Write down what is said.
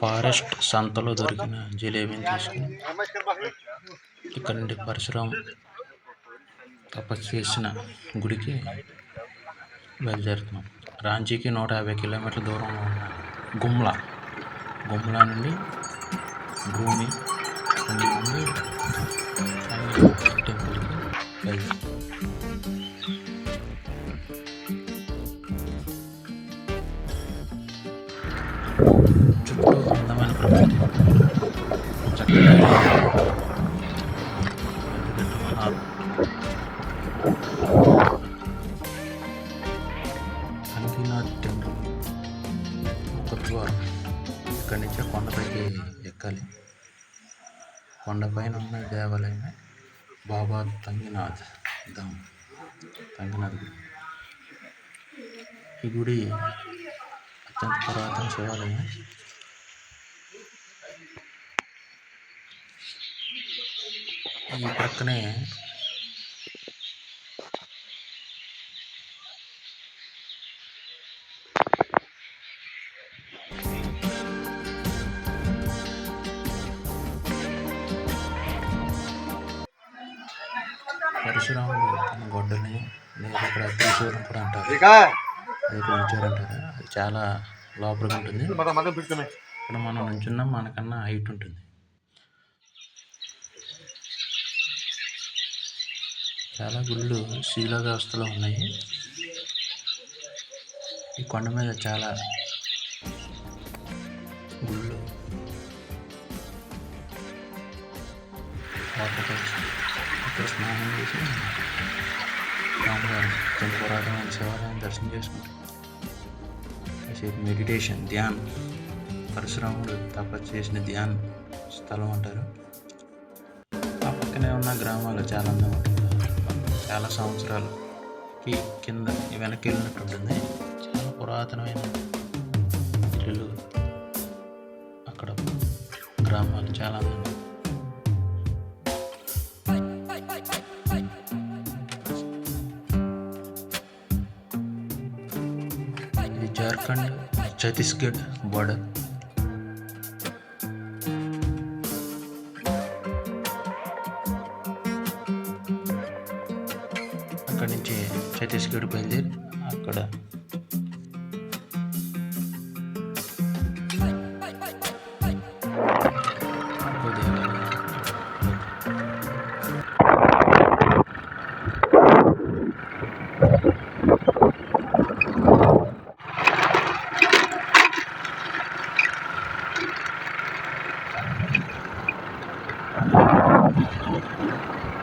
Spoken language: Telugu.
ఫారెస్ట్ సంతలో దొరికిన జిలేబీని తీసుకుని ఇక్కడ నుండి పరశురాం తపస్సు చేసిన గుడికి బయలుదేరుతున్నాం. రాంచీకి నూట యాభై కిలోమీటర్ల దూరంలో ఉన్న గుమ్లా. గుమ్లా నుండి భూమి నుండి హాల్. అంకినాథ్ టెంపుల్ ఒక ద్వారం ఇక్కడి నుంచే కొండపైకి ఎక్కాలి కొండపైన ఉన్న దేవాలయం బాబా తంగినాథ్ ధామ్ తంగినాథ్ గుడి ఈ గుడి అత్యంత పురాతన శివాలయం ఈ పక్కనే పరశురాముడు తన గొడ్డల్ని లేదా ఇక్కడ త్రిశూలం కూడా అంటారు. ఇక్కడ ఉంచారంటారు? అది చాలా లోపలికి ఉంటుంది. ఇక్కడ మనం నుంచున్నాం మనకన్నా హైట్ ఉంటుంది. చాలా గుళ్ళు శిలా వ్యవస్థలో ఉన్నాయి. ఈ కొండ మీద చాలా గుళ్ళు. ఇక్కడ స్నానం చేసి రామగారు కొన్ని పురాతనమైన శివాలయం దర్శనం చేసుకుంటాం కాసేపు మెడిటేషన్ ధ్యానం. పరశురాముడు తపస్సు చేసిన ధ్యాన స్థలం అంటారు. ఆ పక్కనే ఉన్న గ్రామాలు చాలా అందంగా ఉంటుంది చాలా సంవత్సరాలకి కింద వెనక్కి వెళ్ళినట్టు ఉంటుంది చాలా పురాతనమైన ఇల్లు అక్కడ గ్రామాలు. చాలా అందంగా జార్ఖండ్ ఛత్తీస్గఢ్ బోర్డర్. అక్కడి నుంచి ఛత్తీస్గఢ్ బయలుదేరి అక్కడ 何?